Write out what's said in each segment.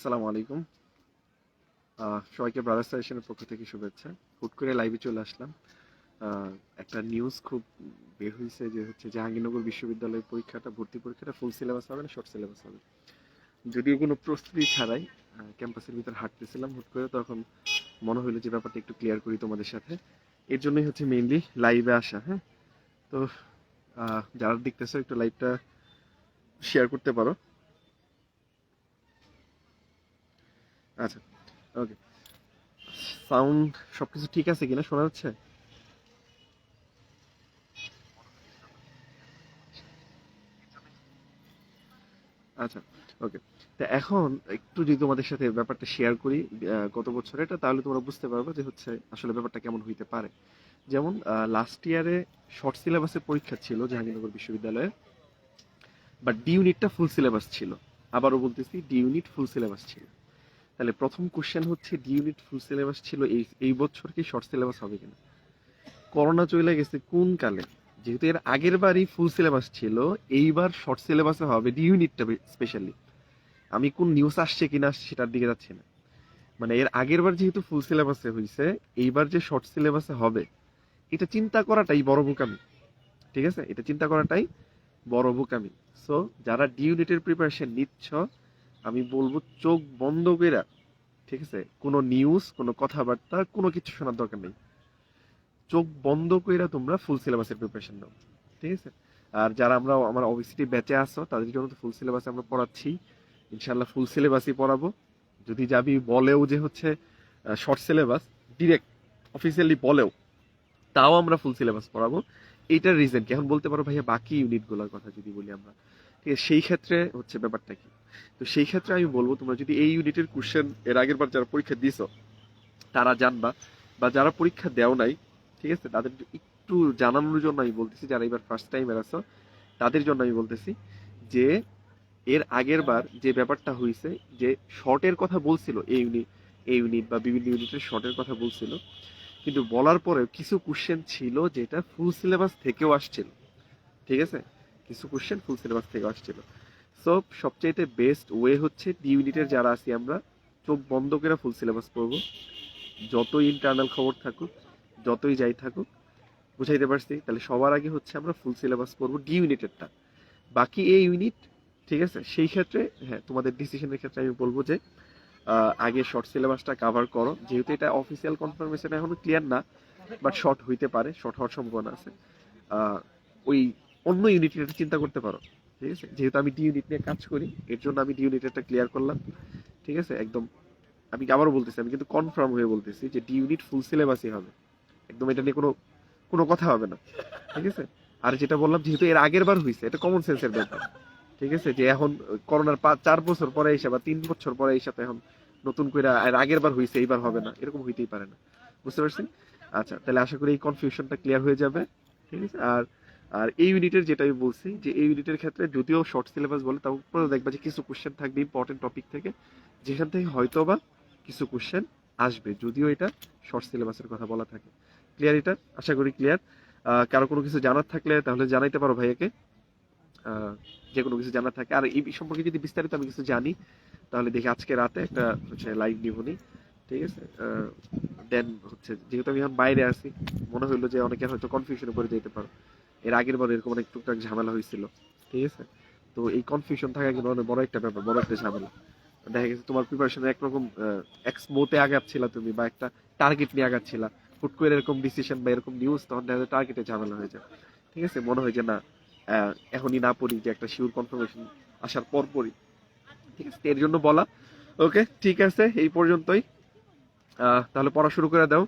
আসসালামু আলাইকুম। সবাইকে ব্রাদার সাজেশনের পক্ষ থেকে শুভেচ্ছা। হুট করে লাইভে চলে আসলাম। একটা নিউজ খুব বের হয়েছে যে হচ্ছে জাহাঙ্গীরনগর বিশ্ববিদ্যালয়ের পরীক্ষাটা, ভর্তি পরীক্ষাটা ফুল সিলেবাস হবে না শর্ট সিলেবাস হবে। যদিও কোনো প্রস্তুতি ছাড়াই ক্যাম্পাসের ভিতর হাঁটতেছিলাম হুট করে, তখন মনে হলো যে ব্যাপারটা একটু ক্লিয়ার করি তোমাদের সাথে। এর জন্যই হচ্ছে মেইনলি লাইভে আসা হ্যাঁ? তো যারা দেখতেছো একটু লাইভটা শেয়ার করতে পারো। আচ্ছা ওকে সাউন্ড সবকিছু ঠিক আছে কিনা শোনা যাচ্ছে? আচ্ছা ওকে তা এখন একটু যদি তোমাদের সাথে ব্যাপারটা শেয়ার করি গত বছর এটা তাহলে তোমরা বুঝতে পারবে যে হচ্ছে আসলে ব্যাপারটা কেমন হইতে পারে। যেমন লাস্ট ইয়ারে শর্ট সিলেবাসের পরীক্ষা ছিল জাহাঙ্গীরনগর বিশ্ববিদ্যালয়ে বাট ডি ইউনিটটা ফুল সিলেবাস ছিল। আবারও বলতেছি ডি ইউনিট ফুল সিলেবাস ছিল। তাহলে প্রথম কোশ্চেন হচ্ছে ডি ইউনিট ফুল সিলেবাস ছিল এই এই বছর কি শর্ট সিলেবাস হবে কিনা? করোনা চলে গেছে কোন কালে? যেহেতু এর আগের বারই ফুল সিলেবাস ছিল, এইবার শর্ট সিলেবাসে হবে ডি ইউনিটটা স্পেশালি আমি কোন নিউজ আসছে কিনা সেটার দিকে যাচ্ছি না। মানে এর আগের বার যেহেতু ফুল সিলেবাসে হয়েছে এইবার যে শর্ট সিলেবাসে হবে, এটা চিন্তা করাটাই বড় বোকামি। ঠিক আছে? এটা চিন্তা করাটাই বড় বোকামি। সো যারা ডি ইউনিটের প্রিপারেশন নিচ্ছ আমি বলব চোখ বন্ধ করে ঠিক আছে? কোনো নিউজ কোনো কথাবার্তা, কোনো কিছু শোনার দরকার নেই। চোখ বন্ধ করে তোমরা ফুল সিলেবাসের প্রিপারেশন নাও, ঠিক আছে? আর যারা আমরা, আমার অবভিয়াসলি ব্যাচে আসো তাদের জন্য তো ফুল সিলেবাসে আমরা পড়াচ্ছি। ইনশাল্লাহ ফুল সিলেবাসই পড়াবো। যদি যাবি বলেও যে হচ্ছে শর্ট সিলেবাস ডিরেক্ট অফিসিয়ালি বলেও, তাও আমরা ফুল সিলেবাস পড়াবো। এইটার রিজন কি? এখন বলতে পারো ভাইয়া, বাকি ইউনিটগুলোর কথা যদি বলি আমরা। ঠিক আছে? সেই ক্ষেত্রে হচ্ছে ব্যাপারটা কি? তো সেই ক্ষেত্রে আমি বলব, তোমরা যদি এই ইউনিটের কোশ্চেন এর আগের বার যারা পরীক্ষা দিছো, তারা জানবা বা যারা পরীক্ষা দেও নাই, ঠিক আছে, তাদের একটু জানানোর জন্য আমি বলতেছি, যারা এবার ফার্স্ট টাইম এরাছো তাদের জন্য আমি বলতেছি যে, এর আগের বার যে ব্যাপারটা হয়েছে যে শর্টের কথা বলছিল, এই ইউনিট এই ইউনিট বা বিভিন্ন ইউনিটের শর্টের কথা বলছিল, কিন্তু বলার পরে কিছু কোশ্চেন ছিল যেটা ফুল সিলেবাস থেকেও আসছিল, ঠিক আছে? কিছু কোশ্চেন ফুল সিলেবাস থেকে আসছিল। সো সবচাইতে বেস্ট ওয়ে হচ্ছে ডি ইউনিটের যারা আছি আমরা, চোখ বন্ধ করে ফুল সিলেবাস পড়ব। যতই ইন্টারনাল খবর থাকুক, যতই যাই থাকুক, বুঝাইতে পারছি? তাহলে সবার আগে হচ্ছে আমরা ফুল সিলেবাস পড়ব ডি ইউনিটেরটা বাকি এই ইউনিট ঠিক আছে? সেই ক্ষেত্রে হ্যাঁ তোমাদের ডিসিশনের ক্ষেত্রে আমি বলব যে আগে শর্ট সিলেবাসটা কভার করো। যেহেতু এটা অফিসিয়াল কনফার্মেশন এখনও ক্লিয়ার না বাট শর্ট হইতে পারে শর্ট হওয়ার সম্ভাবনা আছে। ওই অন্য ইউনিটের চিন্তা করতে পারো, ঠিক আছে? যেহেতু আমি ডি ইউনিট নিয়ে কাজ করি, এর জন্য আমি ডি ইউনিটেরটা ক্লিয়ার করলাম, ঠিক আছে? একদম, আমি আবারও বলতেছি, আমি কিন্তু কনফার্ম হয়ে বলতেছি যে ডি ইউনিট ফুল সিলেবাসই হবে। একদম এটা নিয়ে কোনো কোনো কথা হবে না, ঠিক আছে? আর যেটা বললাম, যেহেতু এর আগের বার হয়েছে এটা কমন সেন্সের ব্যাপার, ঠিক আছে? যে এখন করোনার পাঁচ চার বছর পরে এসে বা তিন বছর পরে এসে এখন নতুন করে আর আগের বার হয়েছে এইবার হবে না, এরকম হইতেই পারে না, বুঝতে পারছি আচ্ছা তাহলে আশা করি এই কনফিউশনটা ক্লিয়ার হয়ে যাবে, ঠিক আছে? আর আর এই ইউনিটের যেটা আমি বলছি, যে এই ইউনিটের ক্ষেত্রে যদিও শর্ট সিলেবাস বলে তারপরে দেখবা যে কিছু কোশ্চেন থাকবে ইম্পর্টেন্ট টপিক থেকে, যেখান থেকে হয়তোবা কিছু কোশ্চেন আসবে, যদিও এটা শর্ট সিলেবাসের কথা বলা থাকে। ক্লিয়ার এটা? আশা করি ক্লিয়ার কারও কোনো কিছু জানার থাকলে তাহলে জানাইতে পারো ভাইয়াকে। যে কোনো কিছু জানার থাকে। আর এই সম্পর্কে যদি বিস্তারিত আমি কিছু জানি, তাহলে দেখি আজকে রাতে একটা হচ্ছে লাইভ নিবনি ঠিক আছে? দেন হচ্ছে, যেহেতু আমি এখন বাইরে আছি, মনে হইল যে অনেকে হয়তো কনফিউশনে পড়ে যেতে পারো। এর আগের বার এরকম অনেক টুকটাক ঝামেলা হয়েছিল। ঠিক আছে? তো এই কনফিউশন থাকা কিন্তু অনেক বড় একটা ব্যাপার, বড় একটা ঝামেলা। দেখা গেছে তোমার প্রিপারেশন একরকম এক্স মোতে আগাচ্ছিলা তুমি বা একটা টার্গেট নিয়ে আগাচ্ছিলা। হুট করে এরকম ডিসিশন বা এরকম নিউজ তখন দেখা যায় টার্গেটে ঝামেলা হয়ে যায়। ঠিক আছে? মনে হয় যে না এখনই না পড়ি যে একটা শিওর কনফার্মেশন আসার পর পড়ি ঠিক আছে? এর জন্য বলা। ওকে ঠিক আছে, এই পর্যন্তই। তাহলে পড়া শুরু করে দাও।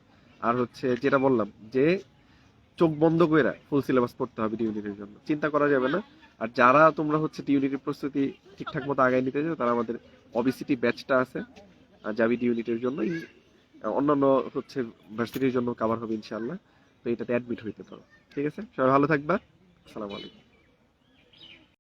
আর হচ্ছে যেটা বললাম যে চোখ বন্ধ করে ফুল সিলেবাস পড়তে হবে টিউনিটির জন্য। চিন্তা করা যাবে না। আর যারা তোমরা হচ্ছে টিউনিটির প্রস্তুতি ঠিকঠাক মতো আগায় নিতে চাও, তারা আমাদের অবিসিটি ব্যাচটা আছে। যাবি টিউনিটির জন্য অন্যান্য হচ্ছে ভার্সিটির জন্য কাভার হবে ইনশাল্লাহ তো এটাতে অ্যাডমিট হইতে পারো। ঠিক আছে? সবাই ভালো থাকবা। আসসালামু আলাইকুম।